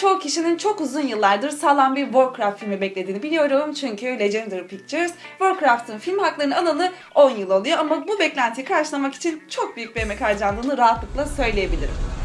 çoğu kişinin çok uzun yıllardır sağlam bir Warcraft filmi beklediğini biliyorum. Çünkü Legendary Pictures Warcraft'ın film haklarını alalı 10 yıl oluyor ama bu beklentiyi karşılamak için çok büyük bir emek harcandığını rahatlıkla söyleyebilirim.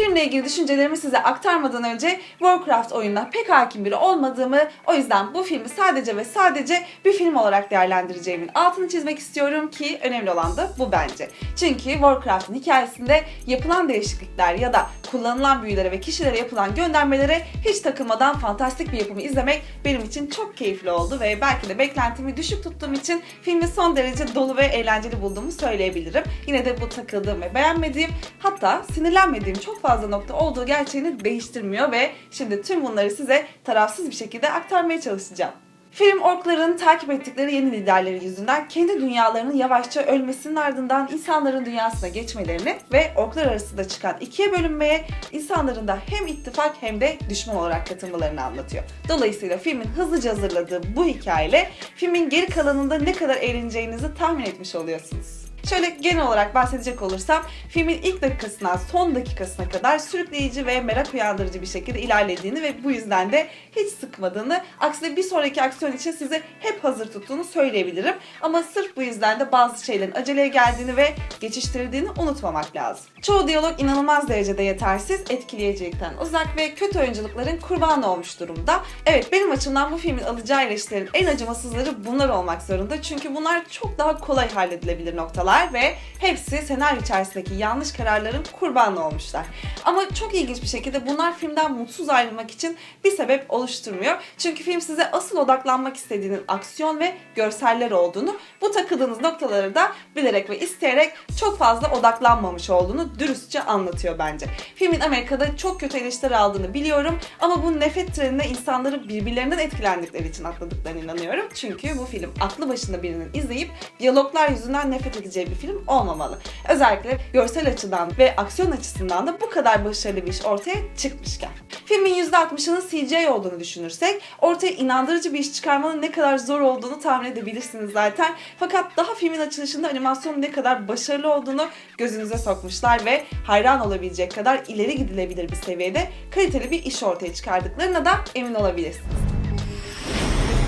Filmle ilgili düşüncelerimi size aktarmadan önce Warcraft oyununa pek hakim biri olmadığımı, o yüzden bu filmi sadece ve sadece bir film olarak değerlendireceğimin altını çizmek istiyorum ki önemli olan da bu bence. Çünkü Warcraft'ın hikayesinde yapılan değişiklikler ya da kullanılan büyülere ve kişilere yapılan göndermelere hiç takılmadan fantastik bir yapımı izlemek benim için çok keyifli oldu ve belki de beklentimi düşük tuttuğum için filmi son derece dolu ve eğlenceli bulduğumu söyleyebilirim. Yine de bu takıldığım ve beğenmediğim hatta sinirlenmediğim çok fazla nokta olduğu gerçeğini değiştirmiyor ve şimdi tüm bunları size tarafsız bir şekilde aktarmaya çalışacağım. Film orkların takip ettikleri yeni liderleri yüzünden kendi dünyalarının yavaşça ölmesinin ardından insanların dünyasına geçmelerini ve orklar arasında çıkan ikiye bölünmeye insanların da hem ittifak hem de düşman olarak katılmalarını anlatıyor. Dolayısıyla filmin hızlıca hazırladığı bu hikayeyle filmin geri kalanında ne kadar eğleneceğinizi tahmin etmiş oluyorsunuz. Şöyle genel olarak bahsedecek olursam filmin ilk dakikasından son dakikasına kadar sürükleyici ve merak uyandırıcı bir şekilde ilerlediğini ve bu yüzden de hiç sıkmadığını, aksine bir sonraki aksiyon için sizi hep hazır tuttuğunu söyleyebilirim. Ama sırf bu yüzden de bazı şeylerin aceleye geldiğini ve geçiştirildiğini unutmamak lazım. Çoğu diyalog inanılmaz derecede yetersiz, etkileyicilikten uzak ve kötü oyunculukların kurbanı olmuş durumda. Evet benim açımdan bu filmin alacağı eleştirilerin en acımasızları bunlar olmak zorunda. Çünkü bunlar çok daha kolay halledilebilir noktalar ve hepsi senaryo içerisindeki yanlış kararların kurbanı olmuşlar. Ama çok ilginç bir şekilde bunlar filmden mutsuz ayrılmak için bir sebep oluşturmuyor. Çünkü film size asıl odaklanmak istediğinin aksiyon ve görseller olduğunu, bu takıldığınız noktaları da bilerek ve isteyerek çok fazla odaklanmamış olduğunu dürüstçe anlatıyor bence. Filmin Amerika'da çok kötü eleştiri aldığını biliyorum ama bu nefret trenine insanları birbirlerinden etkilendikleri için atladıklarına inanıyorum. Çünkü bu film aklı başında birinin izleyip diyaloglar yüzünden nefret edeceği bir film olmamalı. Özellikle görsel açıdan ve aksiyon açısından da bu kadar başarılı bir iş ortaya çıkmışken. Filmin %60'ının CGI olduğunu düşünürsek ortaya inandırıcı bir iş çıkarmanın ne kadar zor olduğunu tahmin edebilirsiniz zaten. Fakat daha filmin açılışında animasyonun ne kadar başarılı olduğunu gözünüze sokmuşlar ve hayran olabilecek kadar ileri gidilebilir bir seviyede kaliteli bir iş ortaya çıkardıklarına da emin olabilirsiniz.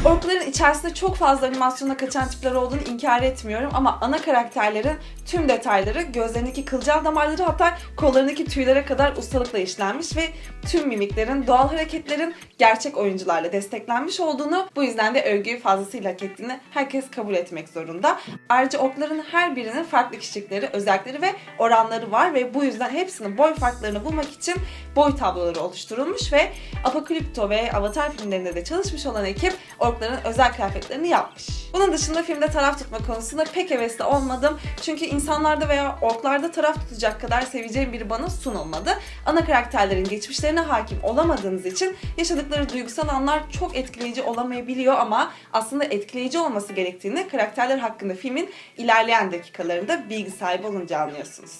Orkların içerisinde çok fazla animasyona kaçan tipler olduğunu inkar etmiyorum ama ana karakterlerin tüm detayları, gözlerindeki kılcal damarları hatta kollarındaki tüylere kadar ustalıkla işlenmiş ve tüm mimiklerin, doğal hareketlerin gerçek oyuncularla desteklenmiş olduğunu, bu yüzden de övgüyü fazlasıyla hak ettiğini herkes kabul etmek zorunda. Ayrıca orkların her birinin farklı kişilikleri, özellikleri ve oranları var ve bu yüzden hepsinin boy farklarını bulmak için boy tabloları oluşturulmuş ve Apocalypto ve Avatar filmlerinde de çalışmış olan ekip orkların özel kıyafetlerini yapmış. Bunun dışında filmde taraf tutma konusunda pek hevesli olmadım. Çünkü insanlarda veya orklarda taraf tutacak kadar seveceğim biri bana sunulmadı. Ana karakterlerin geçmişlerine hakim olamadığınız için yaşadıkları duygusal anlar çok etkileyici olamayabiliyor ama aslında etkileyici olması gerektiğini karakterler hakkında filmin ilerleyen dakikalarında bilgi sahibi olunca anlıyorsunuz.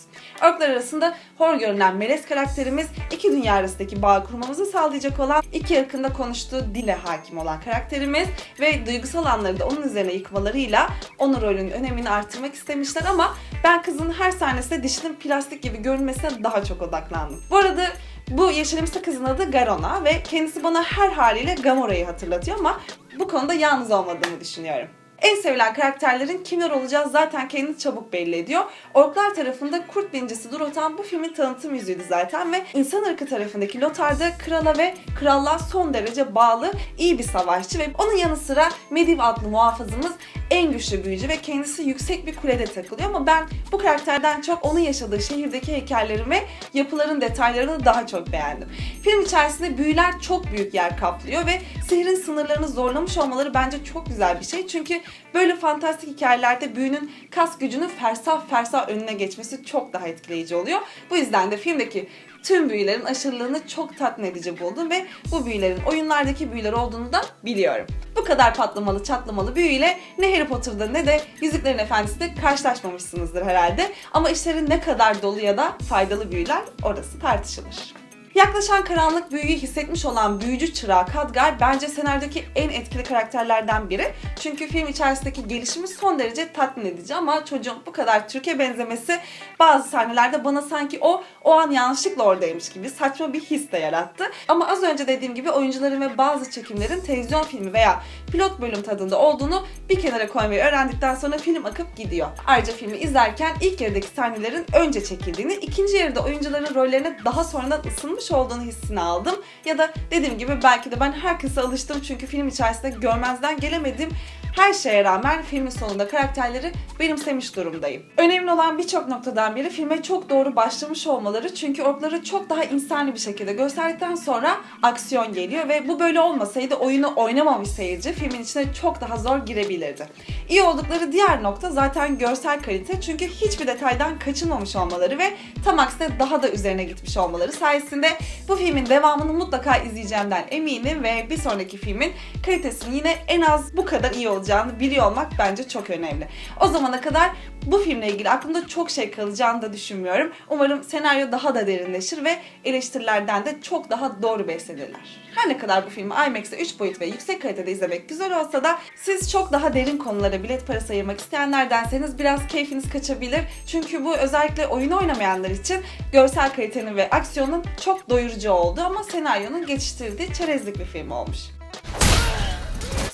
Orklar arasında hor görünen Melez karakterimiz iki dünya arasındaki bağ kurmamızı sağlayacak olan iki yakında konuştuğu dile hakim olan karakterimiz ve duygusal anları da onun üzerine yıkmalarıyla onun rolünün önemini artırmak istemişler ama ben kızın her sahnesinde dişinin plastik gibi görünmesine daha çok odaklandım. Bu arada bu yaşanımsa kızın adı Garona ve kendisi bana her haliyle Gamora'yı hatırlatıyor ama bu konuda yalnız olmadığımı düşünüyorum. En sevilen karakterlerin kimler olacağı zaten kendini çabuk belli ediyor. Orklar tarafında kurt birincisi Durotan bu filmin tanıtım yüzüydü zaten ve insan ırkı tarafındaki Lothar krala ve krallığa son derece bağlı iyi bir savaşçı ve onun yanı sıra Mediv adlı muhafızımız en güçlü büyücü ve kendisi yüksek bir kulede takılıyor ama ben bu karakterden çok onun yaşadığı şehirdeki heykellerin ve yapıların detaylarını daha çok beğendim. Film içerisinde büyüler çok büyük yer kaplıyor ve sihrin sınırlarını zorlamış olmaları bence çok güzel bir şey. Çünkü böyle fantastik hikayelerde büyünün kas gücünün fersah fersah önüne geçmesi çok daha etkileyici oluyor. Bu yüzden de filmdeki tüm büyülerin aşırılığını çok tatmin edici buldum ve bu büyülerin oyunlardaki büyüler olduğunu da biliyorum. Bu kadar patlamalı çatlamalı büyüyle ne Harry Potter'da ne de Yüzüklerin Efendisi'de karşılaşmamışsınızdır herhalde. Ama işlerin ne kadar dolu ya da faydalı büyüler orası tartışılır. Yaklaşan karanlık büyüyü hissetmiş olan büyücü çırağı Khadgar bence senaryodaki en etkili karakterlerden biri. Çünkü film içerisindeki gelişimi son derece tatmin edici ama çocuğun bu kadar Türkiye benzemesi bazı sahnelerde bana sanki o o an yanlışlıkla oradaymış gibi saçma bir his de yarattı. Ama az önce dediğim gibi oyuncuların ve bazı çekimlerin televizyon filmi veya pilot bölüm tadında olduğunu bir kenara koymayı öğrendikten sonra film akıp gidiyor. Ayrıca filmi izlerken ilk yarıdaki sahnelerin önce çekildiğini, ikinci yarıda oyuncuların rollerine daha sonradan ısınmış olduğunu hissini aldım. Ya da dediğim gibi belki de ben herkese alıştım çünkü film içerisinde görmezden gelemedim. Her şeye rağmen filmin sonunda karakterleri benimsemiş durumdayım. Önemli olan birçok noktadan biri filme çok doğru başlamış olmaları çünkü orkları çok daha insani bir şekilde gösterdikten sonra aksiyon geliyor ve bu böyle olmasaydı oyunu oynamamış seyirci filmin içine çok daha zor girebilirdi. İyi oldukları diğer nokta zaten görsel kalite çünkü hiçbir detaydan kaçınmamış olmaları ve tam aksine daha da üzerine gitmiş olmaları sayesinde bu filmin devamını mutlaka izleyeceğimden eminim ve bir sonraki filmin kalitesinin yine en az bu kadar iyi olacağını biliyor olmak bence çok önemli. O zamana kadar bu filmle ilgili aklımda çok şey kalacağını da düşünmüyorum. Umarım senaryo daha da derinleşir ve eleştirilerden de çok daha doğru beslenirler. Her ne kadar bu filmi IMAX'te 3 boyut ve yüksek kalitede izlemek güzel olsa da siz çok daha derin konulara bilet parası ayırmak isteyenlerdenseniz biraz keyfiniz kaçabilir. Çünkü bu özellikle oyun oynamayanlar için görsel kalitenin ve aksiyonun çok doyurucu olduğu ama senaryonun geçiştirdiği çerezlik bir film olmuş.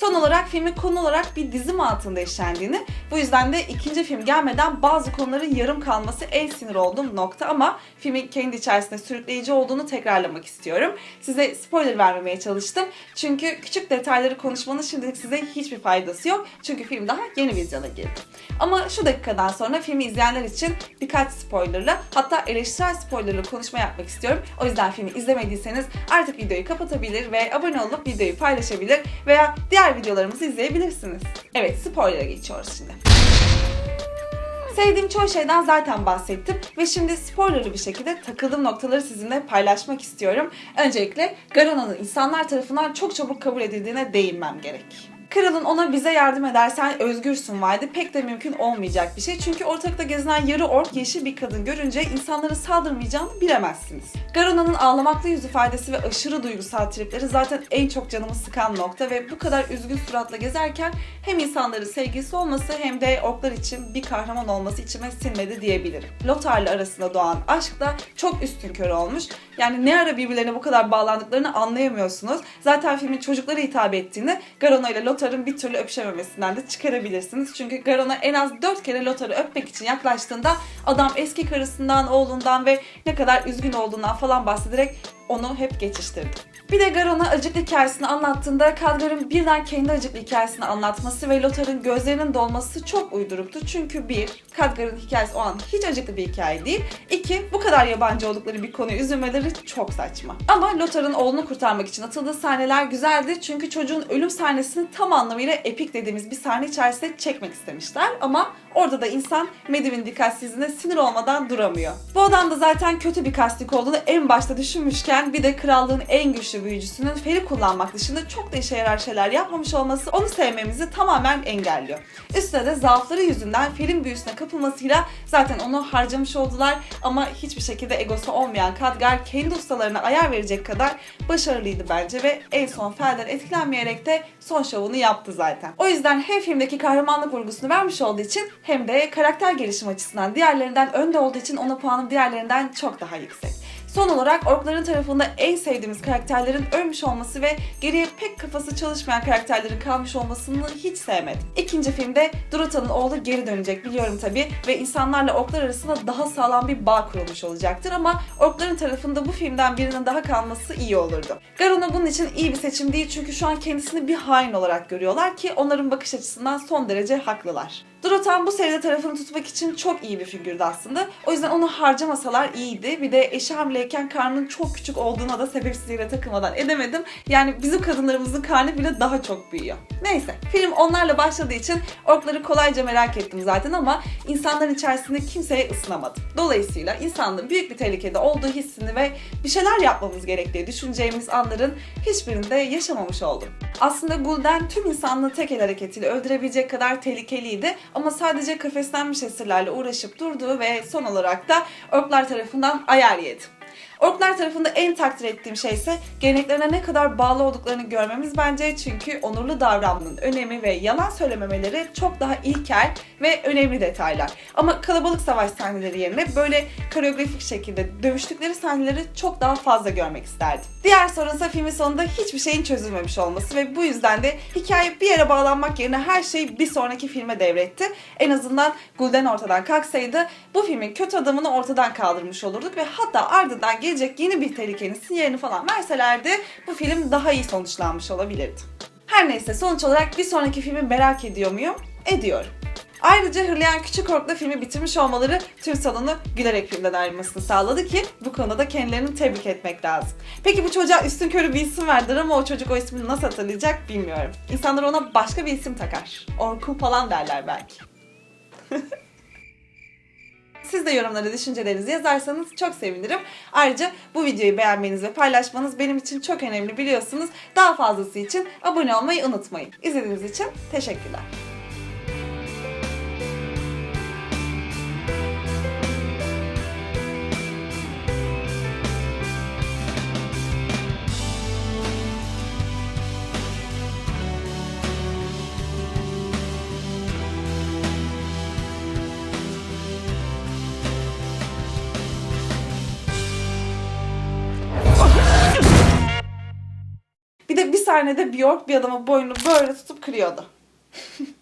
Son olarak filmin konu olarak bir dizim altında işlendiğini, bu yüzden de ikinci film gelmeden bazı konuların yarım kalması en sinir olduğum nokta ama filmin kendi içerisinde sürükleyici olduğunu tekrarlamak istiyorum. Size spoiler vermemeye çalıştım. Çünkü küçük detayları konuşmanın şimdilik size hiçbir faydası yok. Çünkü film daha yeni vizyona girdi. Ama şu dakikadan sonra filmi izleyenler için birkaç spoilerla hatta eleştirel spoilerla konuşma yapmak istiyorum. O yüzden filmi izlemediyseniz artık videoyu kapatabilir ve abone olup videoyu paylaşabilir veya diğer videolarımızı izleyebilirsiniz. Evet spoiler'a geçiyoruz şimdi. Sevdiğim çoğu şeyden zaten bahsettim ve şimdi spoilerlı bir şekilde takıldığım noktaları sizinle paylaşmak istiyorum. Öncelikle Garona'nın insanlar tarafından çok çabuk kabul edildiğine değinmem gerek. Kralın ona bize yardım edersen özgürsün vaadi pek de mümkün olmayacak bir şey. Çünkü ortalıkta gezinen yarı ork yeşil bir kadın görünce insanlara saldırmayacağını bilemezsiniz. Garona'nın ağlamaklı yüz ifadesi ve aşırı duygusal tripleri zaten en çok canımı sıkan nokta ve bu kadar üzgün suratla gezerken hem insanların sevgisi olması hem de orklar için bir kahraman olması içime sinmedi diyebilirim. Lotar'la arasında doğan aşk da çok üstün körü olmuş. Yani ne ara birbirlerine bu kadar bağlandıklarını anlayamıyorsunuz. Zaten filmin çocuklara hitap ettiğini Garona ile Lotar'ın bir türlü öpüşememesinden de çıkarabilirsiniz. Çünkü Garona en az 4 kere Lotar'ı öpmek için yaklaştığında adam eski karısından, oğlundan ve ne kadar üzgün olduğundan falan bahsederek onu hep geçiştirdi. Bir de Garon'a acıklı hikayesini anlattığında Khadgar'ın birden kendi acıklı hikayesini anlatması ve Lotar'ın gözlerinin dolması çok uyduruktu. Çünkü bir, Khadgar'ın hikayesi o an hiç acıklı bir hikaye değil. İki, bu kadar yabancı oldukları bir konuyu üzülmeleri çok saçma. Ama Lotar'ın oğlunu kurtarmak için atıldığı sahneler güzeldi. Çünkü çocuğun ölüm sahnesini tam anlamıyla epik dediğimiz bir sahne içerisinde çekmek istemişler. Ama orada da insan Medivh'in dikkatsizliğine sinir olmadan duramıyor. Bu adam da zaten kötü bir kastik olduğunu en başta düşünmüşken bir de krallığın en güçlü büyücüsünün feri kullanmak dışında çok da işe yarar şeyler yapmamış olması onu sevmemizi tamamen engelliyor. Üstüne de zaafları yüzünden ferin büyüsüne kapılmasıyla zaten onu harcamış oldular ama hiçbir şekilde egosu olmayan Khadgar kendi ustalarına ayar verecek kadar başarılıydı bence ve en son felden etkilenmeyerek de son şovunu yaptı zaten. O yüzden hem filmdeki kahramanlık vurgusunu vermiş olduğu için hem de karakter gelişim açısından diğerlerinden önde olduğu için ona puanım diğerlerinden çok daha yüksek. Son olarak orkların tarafında en sevdiğimiz karakterlerin ölmüş olması ve geriye pek kafası çalışmayan karakterlerin kalmış olmasını hiç sevmedim. İkinci filmde Duruta'nın oğlu geri dönecek biliyorum tabi ve insanlarla orklar arasında daha sağlam bir bağ kurulmuş olacaktır ama orkların tarafında bu filmden birinin daha kalması iyi olurdu. Garona bunun için iyi bir seçim değil çünkü şu an kendisini bir hain olarak görüyorlar ki onların bakış açısından son derece haklılar. Durotan bu seride tarafını tutmak için çok iyi bir figürdü aslında. O yüzden onu harcamasalar iyiydi. Bir de eşi hamileyken karnının çok küçük olduğuna da sebepsiz yere takılmadan edemedim. Yani bizim kadınlarımızın karnı bile daha çok büyüyor. Neyse film onlarla başladığı için orkları kolayca merak ettim zaten ama insanların içerisinde kimseye ısınamadım. Dolayısıyla insanlığın büyük bir tehlikede olduğu hissini ve bir şeyler yapmamız gerektiği düşüneceğimiz anların hiçbirinde yaşamamış oldum. Aslında Gul'den tüm insanlığı tek el hareketiyle öldürebilecek kadar tehlikeliydi ama sadece kafeslenmiş esirlerle uğraşıp durduğu ve son olarak da orklar tarafından ayar yedi. Orklar tarafında en takdir ettiğim şey ise geleneklerine ne kadar bağlı olduklarını görmemiz bence çünkü onurlu davranmanın önemi ve yalan söylememeleri çok daha ilkel ve önemli detaylar. Ama kalabalık savaş sahneleri yerine böyle koreografik şekilde dövüştükleri sahneleri çok daha fazla görmek isterdim. Diğer sorun ise filmin sonunda hiçbir şeyin çözülmemiş olması ve bu yüzden de hikaye bir yere bağlanmak yerine her şeyi bir sonraki filme devretti. En azından Gulden ortadan kalksaydı bu filmin kötü adamını ortadan kaldırmış olurduk ve hatta ardından gelecek yeni bir tehlikenin sinyalini falan verselerdi bu film daha iyi sonuçlanmış olabilirdi. Her neyse sonuç olarak bir sonraki filmi merak ediyor muyum? Ediyorum. Ayrıca Hırlayan Küçük Ork'la filmi bitirmiş olmaları tüm salonu gülerek filmden ayrılmasını sağladı ki bu konuda da kendilerini tebrik etmek lazım. Peki bu çocuğa üstün körü bir isim vardır ama o çocuk o ismini nasıl hatırlayacak bilmiyorum. İnsanlar ona başka bir isim takar. Orkun falan derler belki. De yorumlara düşüncelerinizi yazarsanız çok sevinirim. Ayrıca bu videoyu beğenmeniz ve paylaşmanız benim için çok önemli biliyorsunuz. Daha fazlası için abone olmayı unutmayın. İzlediğiniz için teşekkürler. sahnede Bjork bir adamın boynunu böyle tutup kırıyordu.